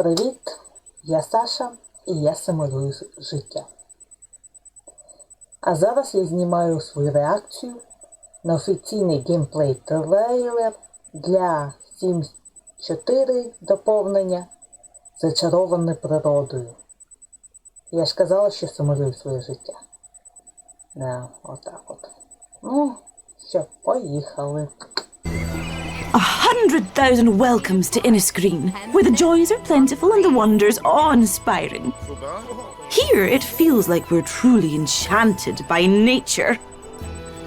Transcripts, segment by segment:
Привіт, я Саша і я симулюю життя. А зараз я знімаю свою реакцію на офіційний геймплей трейлер для Sims 4 доповнення Зачароване природою. Я ж казала, що симулюю своє життя. Да, отак от. Ну, що, поїхали. A hundred thousand welcomes to Innisgreen, where the joys are plentiful and the wonders awe-inspiring. Here it feels like we're truly enchanted by nature.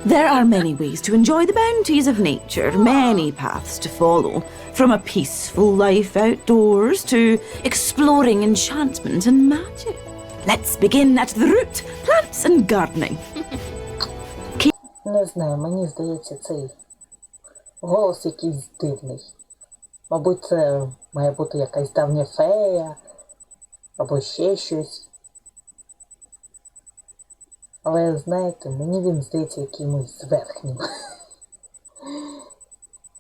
There are many ways to enjoy the bounties of nature, many paths to follow, from a peaceful life outdoors to exploring enchantment and magic. Let's begin at the root, plants and gardening. Не знаю, мені здається, цей голос якийсь дивний. Мабуть, це має бути якась давня фея або ще щось. Але знаєте, мені він здається якимось зверхнім.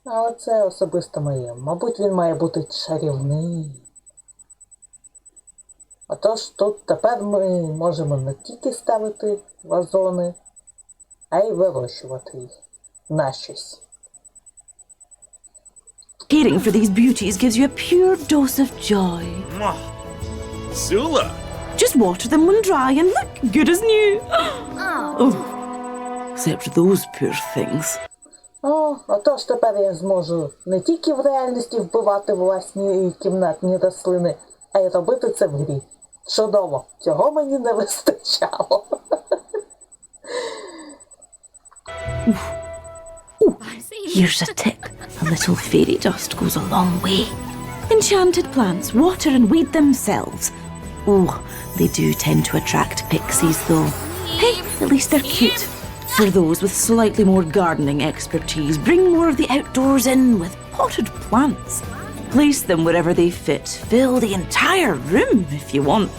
Але це особисто моє. Мабуть, він має бути чарівний. Отож, тут тепер ми можемо не тільки ставити вазони, а й вирощувати їх на щось. Caring for these beauties gives you a pure dose of joy. Zula. Just water them when dry and look good as new. Oh. Except those poor things. О, отож тепер я зможу не тільки в реальності вбивати власні кімнатні рослини, а й робити це в грі. Чудово, цього мені не вистачало. Here's a tip. A little fairy dust goes a long way. Enchanted plants water and weed themselves. Oh, they do tend to attract pixies though. Hey, at least they're cute. For those with slightly more gardening expertise, bring more of the outdoors in with potted plants. Place them wherever they fit. Fill the entire room if you want.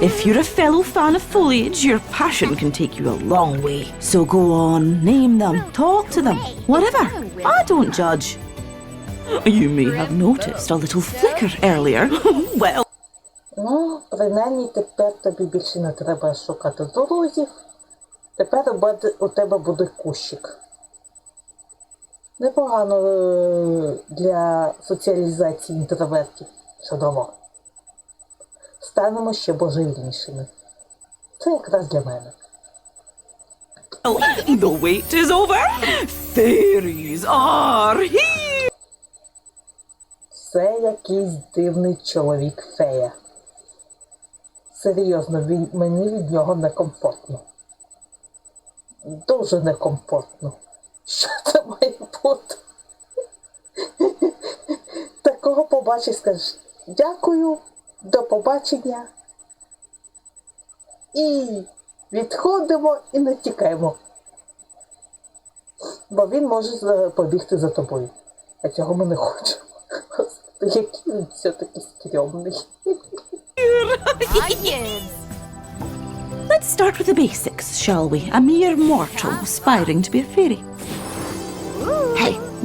If you're a fellow fan of foliage, your passion can take you a long way. So go on, name them, talk to them, whatever. I don't judge. You may have noticed a little flicker earlier. well, Ну, принаймні тепер тобі більше не треба шукати друзів. Тепер у тебе буде кущик. Непогано е, для соціалізації інтровертів. Чудово. Станемо ще божевільнішими. Це якраз для мене. the wait is over. Fairies are here. Це якийсь дивний чоловік фея. Серйозно, він, мені від нього некомфортно. Дуже некомфортно. Що це має бути? Такого побачиш, скажеш дякую, до побачення. І відходимо і не тікаємо. Бо він може побігти за тобою. А цього ми не хочемо. Який він все-таки стрьомний. Let's start with the basics, shall we? A mere mortal aspiring to be a fairy.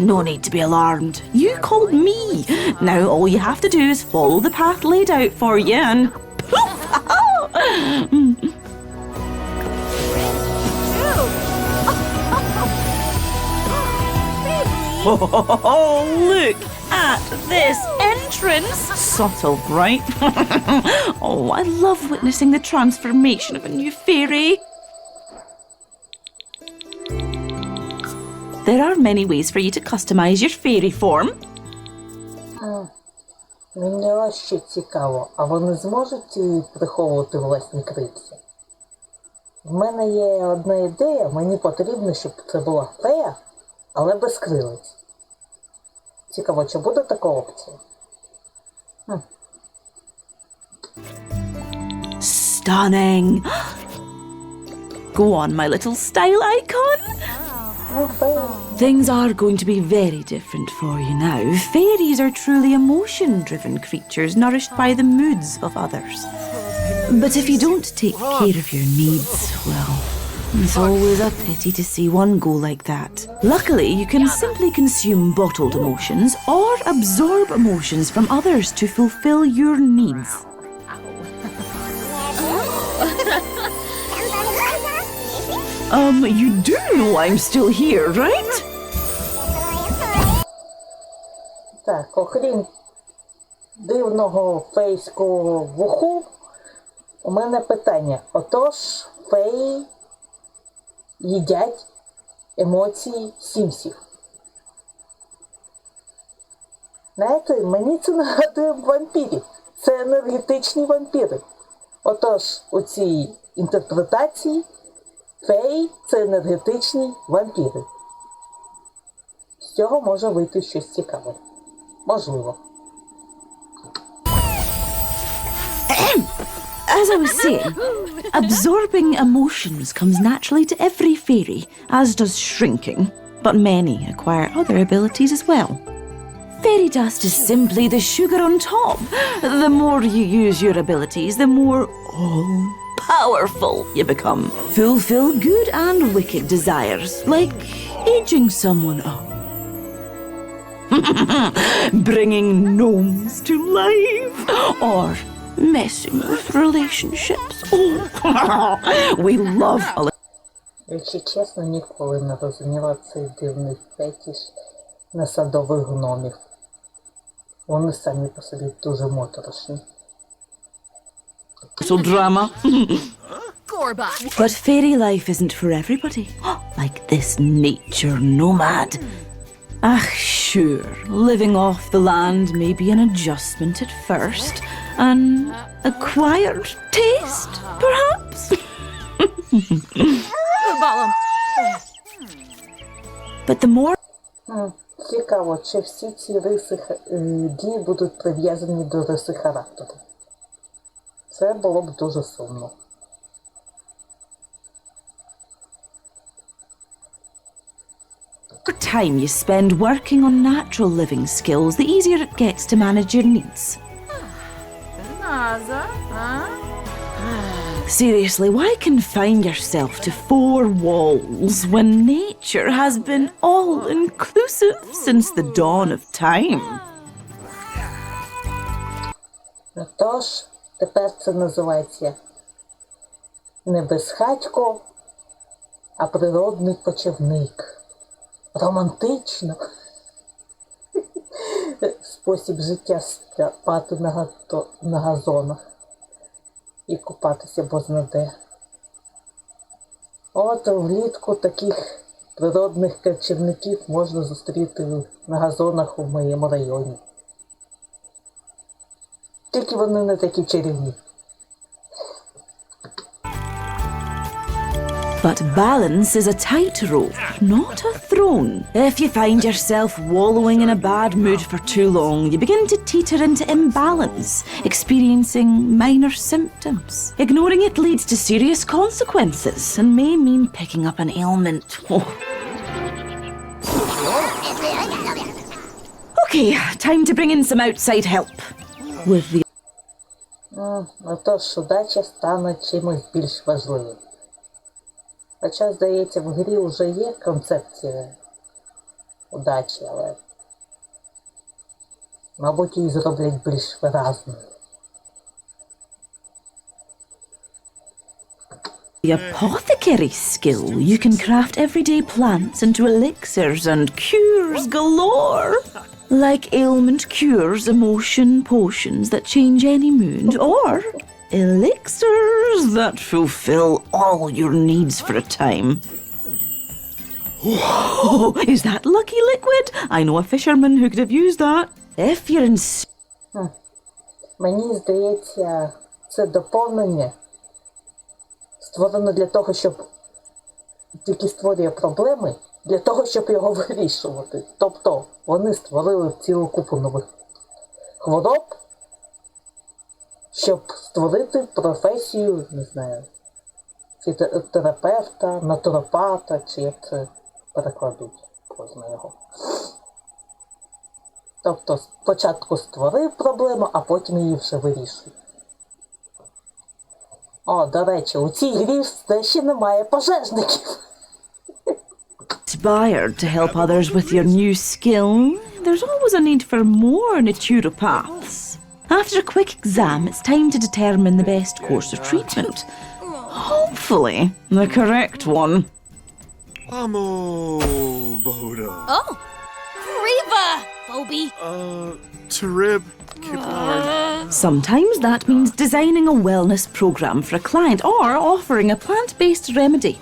No need to be alarmed. You called me. Now all you have to do is follow the path laid out for you and poof! Oh, look at this entrance! Subtle, right? oh, I love witnessing the transformation of a new fairy. There are many ways for you to customize your fairy form. Мені ось ще цікаво, а вони зможуть е, приховувати власні крильця? В мене є одна ідея, мені потрібно, щоб це була фея, але без крилець. Цікаво, чи буде така опція? Stunning! Go on, my little style icon. Things are going to be very different for you now. Fairies are truly emotion driven creatures, nourished by the moods of others. But if you don't take care of your needs, well, it's always a pity to see one go like that. Luckily, you can simply consume bottled emotions or absorb emotions from others to fulfill your needs. Um, you do know I'm still here, right? Так, окрім дивного фейського вуху, у мене питання. Отож, феї їдять емоції сімсів. Знаєте, мені це нагадує вампірів. Це енергетичні вампіри. Отож, у цій інтерпретації феї це енергетичні вампіри. З цього може вийти щось цікаве. Можливо. As I was saying, absorbing emotions comes naturally to every fairy, as does shrinking, but many acquire other abilities as well. Fairy dust is simply the sugar on top. The more you use your abilities, the more all powerful you become. Fulfill good and wicked desires, like aging someone up. Bringing gnomes to life, or messing with relationships. Oh, we love a Якщо чесно, ніколи не розуміла цей дивний фетіш на садових гномів. Вони самі по собі дуже моторошні. little drama. Gorbot. But fairy life isn't for everybody. Like this nature nomad. Ah, sure, living off the land may be an adjustment at first. An acquired taste, perhaps? Балом. But the more М, Цікаво, чи всі ці риси ха- е, дії будуть прив'язані до риси характеру. Це було б дуже сумно. time you spend working on natural living skills, the easier it gets to manage your needs. Наза. А? Seriously, why confine yourself to four walls when nature has been all inclusive since the dawn of time? Тож, тепер це називається не безхатько, а природний кочівник. Романтично. Спосіб життя спати на, на газонах і купатися бознаде. От влітку таких природних кочівників можна зустріти на газонах у моєму районі. Тільки вони не такі чарівні. But balance is a tightrope, not a throne. If you find yourself wallowing in a bad mood for too long, you begin to teeter into imbalance, experiencing minor symptoms. Ignoring it leads to serious consequences and may mean picking up an ailment. Oh. Okay, time to bring in some outside help. With the М, Отож, удача стане чимось більш важливим. Хоча, здається, в грі вже є концепція удачі, але, мабуть, її зроблять більш виразною. The apothecary skill, you can craft everyday plants into elixirs and cures galore. Like ailment cures, emotion potions that change any mood, or elixirs that fulfill all your needs for a time. Whoa, is that lucky liquid? I know a fisherman who could have used that. If you're in s- Мені здається, це доповнення створено для того, щоб тільки створює проблеми, для того, щоб його вирішувати. Тобто вони створили цілу купу нових хвороб, щоб створити професію, не знаю, фітотерапевта, натуропата, чи як це перекладуть кожна його. Тобто спочатку створив проблему, а потім її вже вирішує. О, до речі, у цій грі ще немає пожежників. Inspired to help others with your new skill, there's always a need for more naturopaths. After a quick exam, it's time to determine the best course of treatment. Hopefully, the correct one. Amo Boda. Oh. Riva. Phoebe. Uh, Tarib Kiplar. Sometimes that means designing a wellness program for a client or offering a plant based remedy.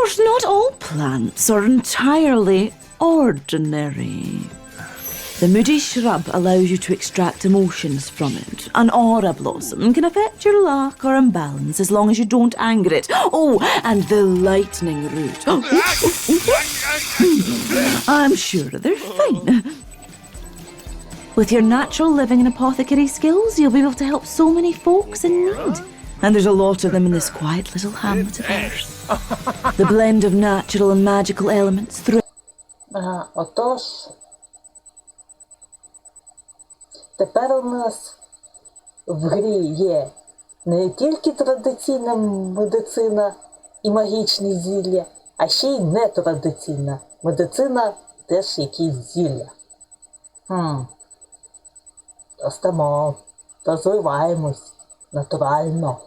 Of course, not all plants are entirely ordinary. The moody shrub allows you to extract emotions from it. An aura blossom can affect your luck or imbalance as long as you don't anger it. Oh, and the lightning root. I'm sure they're fine. With your natural living and apothecary skills, you'll be able to help so many folks in need. And there's a lot of them in this quiet little hamlet of ours. The blend of natural and magical elements through Ага, отож. Тепер у нас в грі є не тільки традиційна медицина і магічні зілля, а ще й нетрадиційна медицина теж якісь зілля. Хм. Ростемо, розвиваємось натурально.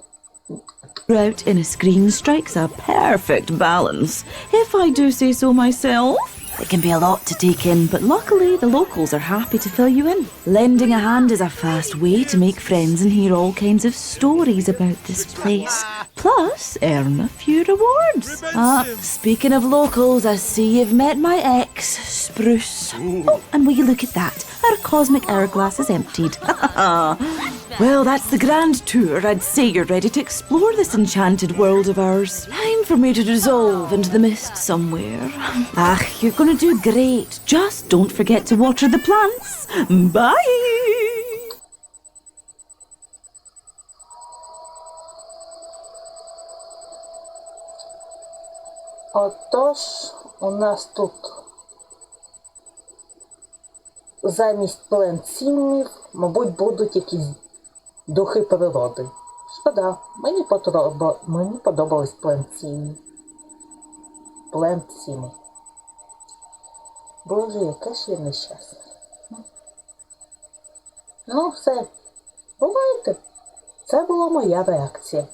Throughout in a screen strikes a perfect balance, if I do say so myself. It can be a lot to take in, but luckily the locals are happy to fill you in. Lending a hand is a fast way to make friends and hear all kinds of stories about this place. Plus, earn a few rewards. Ah, speaking of locals, I see you've met my ex, Spruce. Oh, and will you look at that? Our cosmic hourglass is emptied. well, that's the grand tour. I'd say you're ready to explore this enchanted world of ours. Time for me to dissolve into the mist somewhere. Ah, you're gonna do great. Just don't forget to water the plants. Bye! Отож, у нас тут замість пленцінів, мабуть, будуть якісь духи природи. Шкода, мені, потроба, мені подобались пленціни. Пленціни. Боже, яке ж я нещасне. Ну, все. Бувайте. Це була моя реакція.